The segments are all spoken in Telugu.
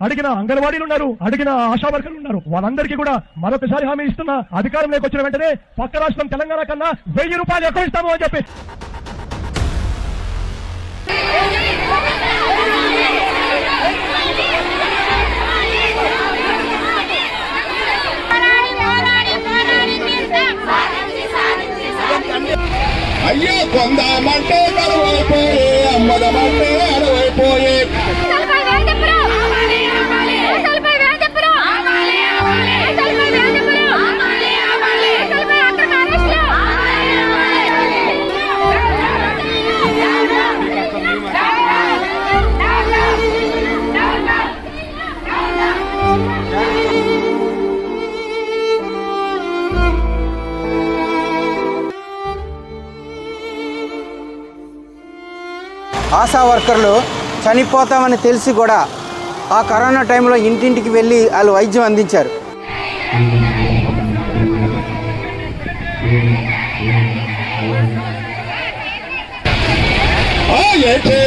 అడిగిన అంగన్వాడీలు ఉన్నారు అడిగిన ఆశా వర్కర్లు ఉన్నారు వాళ్ళందరికీ కూడా మరొకసారి హామీ ఇస్తున్నా అధికారంలోకి వచ్చిన వెంటనే పక్క రాష్ట్రం తెలంగాణ కన్నా వెయ్యి రూపాయలు ఎక్కువ ఇస్తాము అని చెప్పి. ఆశా వర్కర్లు చనిపోతామని తెలిసి కూడా ఆ కరోనా టైంలో ఇంటింటికి వెళ్ళి వాళ్ళు వైద్యం అందించారు.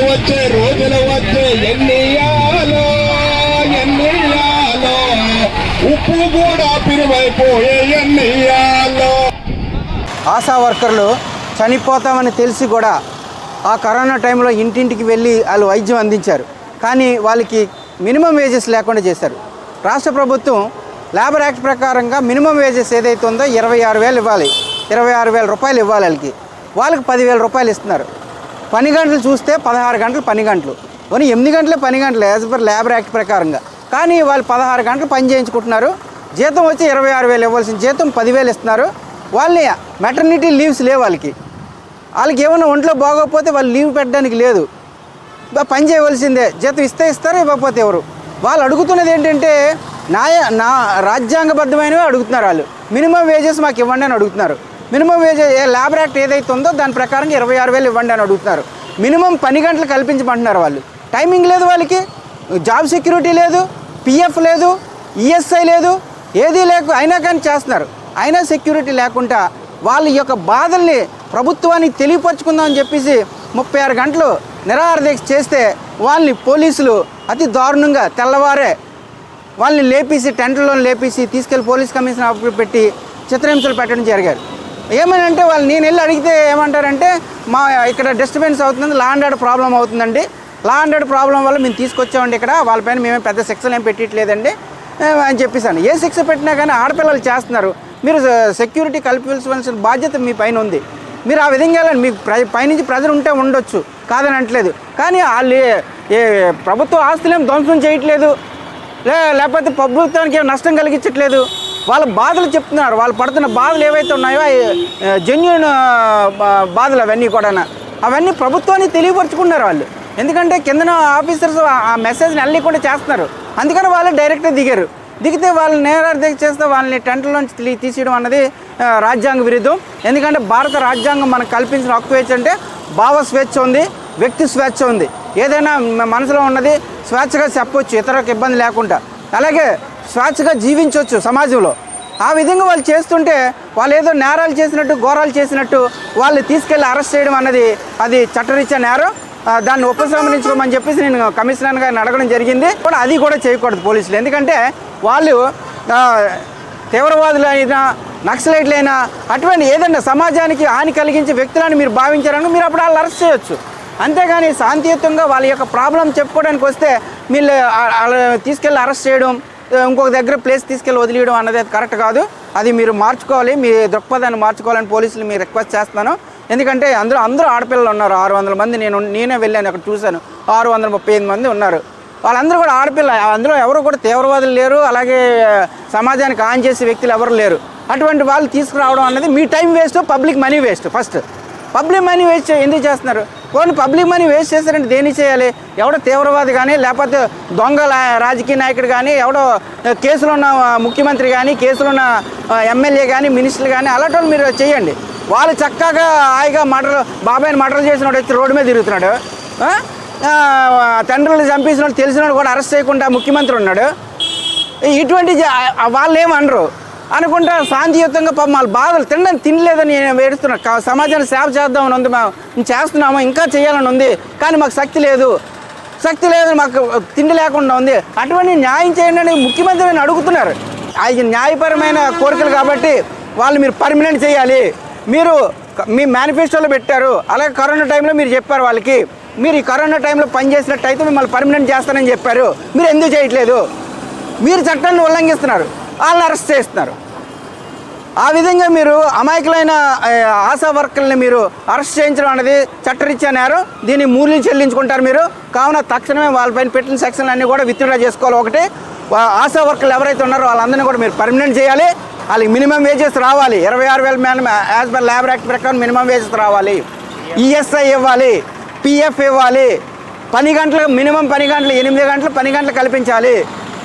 వచ్చే రోజులు వచ్చే ఎన్నియాలో ఎన్నియాలో ఉప్పు కూడా పిరువైపోయే ఎన్నియాలో ఆశా వర్కర్లు చనిపోతామని తెలిసి కూడా ఆ కరోనా టైంలో ఇంటింటికి వెళ్ళి వాళ్ళు వైద్యం అందించారు. కానీ వాళ్ళకి మినిమం వేజెస్ లేకుండా చేశారు. రాష్ట్ర ప్రభుత్వం లేబర్ యాక్ట్ ప్రకారంగా మినిమం వేజెస్ ఏదైతే ఉందో ఇరవై ఆరు వేలు ఇవ్వాలి. ఇరవై ఆరు వేల రూపాయలు ఇవ్వాలి వాళ్ళకి. వాళ్ళకి పదివేల రూపాయలు ఇస్తున్నారు. పని గంటలు చూస్తే పదహారు గంటలు పని గంటలు. పోనీ ఎనిమిది గంటలే పని గంటలు యాజ్ పర్ లేబర్ యాక్ట్ ప్రకారంగా. కానీ వాళ్ళు పదహారు గంటలు పని చేయించుకుంటున్నారు. జీతం వచ్చి ఇరవై ఆరు వేలు ఇవ్వాల్సిన జీతం పదివేలు ఇస్తున్నారు. వాళ్ళని మెటర్నిటీ లీవ్స్ లేవు వాళ్ళకి. వాళ్ళకి ఏమైనా ఒంట్లో బాగోకపోతే వాళ్ళు లీవ్ పెట్టడానికి లేదు. పని చేయవలసిందే. జీతం ఇస్తే ఇస్తారు ఇవ్వకపోతే ఎవరు? వాళ్ళు అడుగుతున్నది ఏంటంటే నా నా రాజ్యాంగబద్ధమైనవి అడుగుతున్నారు వాళ్ళు. మినిమం వేజెస్ మాకు ఇవ్వండి అని అడుగుతున్నారు. మినిమం వేజెస్ ఏ లేబర్ యాక్ట్ ఏదైతే ఉందో దాని ప్రకారం ఇరవై ఆరు వేలు ఇవ్వండి అని అడుగుతున్నారు. మినిమం పని గంటలు కల్పించమంటున్నారు వాళ్ళు. టైమింగ్ లేదు వాళ్ళకి. జాబ్ సెక్యూరిటీ లేదు పిఎఫ్ లేదు ఈఎస్ఐ లేదు ఏదీ లేకు అయినా కానీ చేస్తున్నారు. అయినా సెక్యూరిటీ లేకుండా వాళ్ళ యొక్క బాధల్ని ప్రభుత్వానికి తెలియపరచుకుందామని చెప్పేసి ముప్పై ఆరు గంటలు నిరాహారదీక్ష చేస్తే వాళ్ళని పోలీసులు అతి దారుణంగా తెల్లవారే వాళ్ళని లేపేసి టెంట్లో లేపేసి తీసుకెళ్ళి పోలీస్ కమిషన్ ఆఫీస్లో పెట్టి చిత్రహింసలు పెట్టడం జరిగారు. ఏమనంటే వాళ్ళు నేను వెళ్ళి అడిగితే ఏమంటారంటే మా ఇక్కడ డిస్టర్బెన్స్ అవుతుంది లా అండ్ ఆర్డర్ ప్రాబ్లం అవుతుందండి. లా అండ్ ఆర్డర్ ప్రాబ్లం వల్ల మేము తీసుకొచ్చామండి ఇక్కడ వాళ్ళపైన మేమే పెద్ద శిక్షలు ఏం పెట్టట్లేదండి. అని చెప్పేసాను. ఏ శిక్ష పెట్టినా కానీ ఆడపిల్లలు చేస్తున్నారు. మీరు సెక్యూరిటీ కల్పించవలసిన బాధ్యత మీ పైన ఉంది. మీరు ఆ విధంగా వెళ్ళండి. మీకు ప్ర పైనుంచి ప్రజలు ఉంటే ఉండొచ్చు. కాదని అంటలేదు కానీ వాళ్ళు ఏ- ప్రభుత్వ ఆస్తులేం ధ్వంసం చేయట్లేదు. లే లేకపోతే ప్రభుత్వానికి ఏం నష్టం కలిగించట్లేదు. వాళ్ళ బాధలు చెప్తున్నారు. వాళ్ళు పడుతున్న బాధలు ఏవైతే ఉన్నాయో జెన్యున్ బాధలు అవన్నీ కూడా అవన్నీ ప్రభుత్వాన్ని తెలియపరుచుకున్నారు వాళ్ళు. ఎందుకంటే కిందన ఆఫీసర్స్ ఆ మెసేజ్ని వెళ్ళకుండా కూడా చేస్తున్నారు. అందుకని వాళ్ళు డైరెక్ట్గా దిగారు. దిగితే వాళ్ళు నేరార్థం చేస్తే వాళ్ళని టెంట్లోంచి తీసేయడం అన్నది రాజ్యాంగ విరుద్ధం. ఎందుకంటే భారత రాజ్యాంగం మనకు కల్పించిన హక్కు ఏంటంటే భావ స్వేచ్ఛ ఉంది వ్యక్తి స్వేచ్ఛ ఉంది. ఏదైనా మనసులో ఉన్నది స్వేచ్ఛగా చెప్పొచ్చు ఇతరులకు ఇబ్బంది లేకుండా. అలాగే స్వేచ్ఛగా జీవించవచ్చు సమాజంలో. ఆ విధంగా వాళ్ళు చేస్తుంటే వాళ్ళు ఏదో నేరాలు చేసినట్టు ఘోరాలు చేసినట్టు వాళ్ళు తీసుకెళ్ళి అరెస్ట్ చేయడం అన్నది అది చట్టరీత్యా నేరం. దాన్ని ఉపసంహరించుకోమని చెప్పేసి నేను కమిషనర్ గారిని అడగడం జరిగింది. కూడా అది కూడా చేయకూడదు పోలీసులు. ఎందుకంటే వాళ్ళు తీవ్రవాదులైనా తీవ్రవాదులు అయినా నక్సలైట్లైనా అటువంటి ఏదైనా సమాజానికి హాని కలిగించే వ్యక్తులను మీరు భావించారని మీరు అప్పుడు వాళ్ళు అరెస్ట్ చేయొచ్చు. అంతేగాని శాంతియుతంగా వాళ్ళ యొక్క ప్రాబ్లం చెప్పుకోవడానికి వస్తే మీరు తీసుకెళ్ళి అరెస్ట్ చేయడం ఇంకొక దగ్గర ప్లేస్ తీసుకెళ్ళి వదిలేయడం అన్నది కరెక్ట్ కాదు. అది మీరు మార్చుకోవాలి. మీ దృక్పథాన్ని మార్చుకోవాలని పోలీసులు మీరు రిక్వెస్ట్ చేస్తున్నాను. ఎందుకంటే అందరూ అందరూ ఆడపిల్లలు ఉన్నారు ఆరు వందల మంది నేను నేనే వెళ్ళాను అక్కడ చూశాను. ఆరు వందల ముప్పై ఎనిమిది మంది ఉన్నారు. వాళ్ళందరూ కూడా ఆడపిల్ల అందులో ఎవరు కూడా తీవ్రవాదులు లేరు అలాగే సమాజానికి ఆన్ చేసే వ్యక్తులు ఎవరు లేరు. అటువంటి వాళ్ళు తీసుకురావడం అన్నది మీ time waste public money waste first. Public money waste ఎందుకు చేస్తున్నారు? పోనీ పబ్లిక్ మనీ వేస్ట్ చేస్తారంటే దేని చేయాలి? ఎవడో తీవ్రవాది కానీ లేకపోతే దొంగ లా- రాజకీయ నాయకుడు కానీ ఎవడో కేసులో ఉన్న ముఖ్యమంత్రి కానీ కేసులో ఉన్న ఎమ్మెల్యే కానీ మినిస్టర్లు కానీ అలాంటి వాళ్ళు మీరు చేయండి. వాళ్ళు చక్కగా హాయిగా మటలు బాబాయ్ని మటర్ చేసినాడు వచ్చి రోడ్డు మీద తిరుగుతున్నాడు. తండ్రులు చంపేసిన వాడు తెలిసినోడు కూడా అరెస్ట్ చేయకుండా ముఖ్యమంత్రి ఉన్నాడు. ఇటువంటి వాళ్ళు ఏమనరు అనుకుంటా శాంతియుతంగా పాపం వాళ్ళ బాధలు తినడం తినలేదని నేను ఏడుస్తున్నా సమాజాన్ని సేవ చేద్దామని ఉంది మేము చేస్తున్నాము ఇంకా చేయాలని ఉంది కానీ మాకు శక్తి లేదు. శక్తి లేదు మాకు తిండి లేకుండా ఉంది. అటువంటి న్యాయం చేయండి అని ముఖ్యమంత్రి అడుగుతున్నారు. అది న్యాయపరమైన కోరికలు కాబట్టి వాళ్ళు మీరు పర్మనెంట్ చేయాలి. మీరు మీ మేనిఫెస్టోలో పెట్టారు అలాగే కరోనా టైంలో మీరు చెప్పారు వాళ్ళకి మీరు ఈ కరోనా టైంలో పనిచేసినట్టయితే మిమ్మల్ని పర్మనెంట్ చేస్తానని చెప్పారు మీరు ఎందుకు చేయట్లేదు? మీరు చట్టాన్ని ఉల్లంఘిస్తున్నారు వాళ్ళని అరెస్ట్ చేస్తున్నారు. ఆ విధంగా మీరు అమాయకులైన ఆశా వర్కర్ని మీరు అరెస్ట్ చేయించడం అనేది చట్టరీత్యా నేరం దీన్ని మూల్యం చెల్లించుకుంటారు మీరు. కావున తక్షణమే వాళ్ళపైన పెట్టిన సెక్షన్లు అన్నీ కూడా విత్డ్రా చేసుకోవాలి ఒకటి. ఆశా వర్కర్లు ఎవరైతే ఉన్నారో వాళ్ళందరినీ కూడా మీరు పర్మనెంట్ చేయాలి. వాళ్ళకి మినిమం వేజెస్ రావాలి. ఇరవై ఆరు వేల మేన యాజ్ పర్ ల్యాబ్ యాక్ట్ ప్రకారం మినిమం వేజెస్ రావాలి. ఈఎస్ఐ ఇవ్వాలి. పిఎఫ్ ఇవ్వాలి. పని గంటలు మినిమం పని గంటలు ఎనిమిది గంటలు పని గంటలు కల్పించాలి.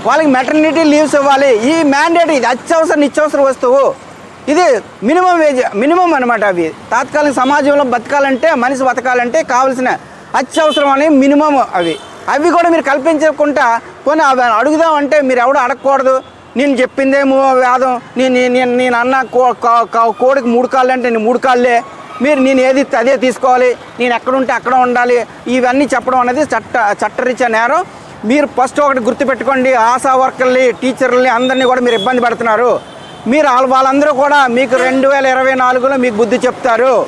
వాళ్ళకి మెటర్నిటీ లీవ్స్ ఇవ్వాలి. ఈ మ్యాండేట్ ఇది అత్యవసర నిత్యవసర వస్తువు. ఇది మినిమం వేజ్ మినిమం అనమాట అవి. తాత్కాలిక సమాజంలో బతకాలంటే మనిషి బతకాలంటే కావాల్సిన అత్యవసరం అనే మినిమం అవి. అవి కూడా మీరు కల్పించకుండా పోనీ అవి అడుగుదామంటే మీరు ఎవడు అడగకూడదు? నేను చెప్పిందేమో వేదం. నేను నేను నేను అన్న కో- కోడికి మూడు కాళ్ళు అంటే నేను మూడు కాళ్ళే. మీరు నేను ఏది అదే తీసుకోవాలి. నేను ఎక్కడుంటే అక్కడ ఉండాలి. ఇవన్నీ చెప్పడం అనేది చట్ట చట్టరీత్యా నేరం. మీరు ఫస్ట్ ఒకటి గుర్తుపెట్టుకోండి. ఆశా వర్కర్ని టీచర్లని అందరినీ కూడా మీరు ఇబ్బంది పెడుతున్నారు. మీరు వాళ్ళ- వాళ్ళందరూ కూడా మీకు రెండు వేల ఇరవై నాలుగులో మీకు బుద్ధి చెప్తారు.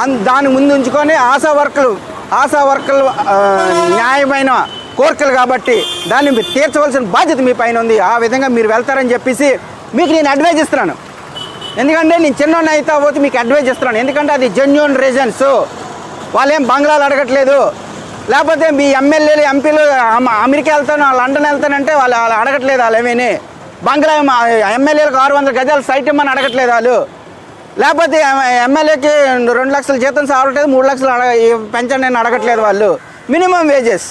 అన్ దాని ముందు ఉంచుకొని ఆశా వర్కర్లు ఆశా వర్కర్లు న్యాయమైన కోరికలు కాబట్టి దాన్ని మీరు తీర్చవలసిన బాధ్యత మీ పైన ఉంది. ఆ విధంగా మీరు వెళ్తారని చెప్పేసి మీకు నేను అడ్వైజ్ ఇస్తున్నాను. ఎందుకంటే నేను చిన్న అయితే పోతే మీకు అడ్వైజ్ ఇస్తున్నాను. ఎందుకంటే అది జెన్యున్ రీజన్స్ వాళ్ళు ఏం బంగ్లాలు అడగట్లేదు. లేకపోతే మీ ఎమ్మెల్యేలు ఎంపీలు అమెరికా వెళ్తాను లండన్ వెళ్తానంటే వాళ్ళు వాళ్ళు అడగట్లేదు వాళ్ళు ఏమీని. బంగ్లా ఎమ్మెల్యేలకు ఆరు వందల గజాలు సైట్ ఇమ్మని అడగట్లేదు వాళ్ళు. లేకపోతే ఎమ్మెల్యేకి రెండు లక్షల జీతం సావట్లేదు మూడు లక్షలు అడగ పెంచండి అని అడగట్లేదు వాళ్ళు. మినిమం వేజెస్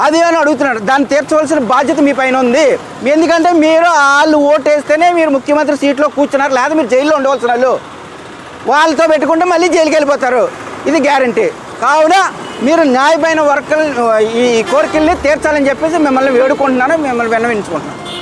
అది అని అడుగుతున్నాడు. దాన్ని తీర్చవలసిన బాధ్యత మీ పైన ఉంది. ఎందుకంటే మీరు వాళ్ళు ఓటేస్తేనే మీరు ముఖ్యమంత్రి సీట్లో కూర్చున్నారు లేదా మీరు జైల్లో ఉండవలసిన వాళ్ళు. వాళ్ళతో పెట్టుకుంటే మళ్ళీ జైలుకి వెళ్ళిపోతారు. ఇది గ్యారంటీ. కావున మీరు న్యాయమైన వర్కల్ ఈ కోరికల్ని తీర్చాలని చెప్పేసి మిమ్మల్ని వేడుకుంటున్నాను మిమ్మల్ని విన్నవించుకుంటున్నాను.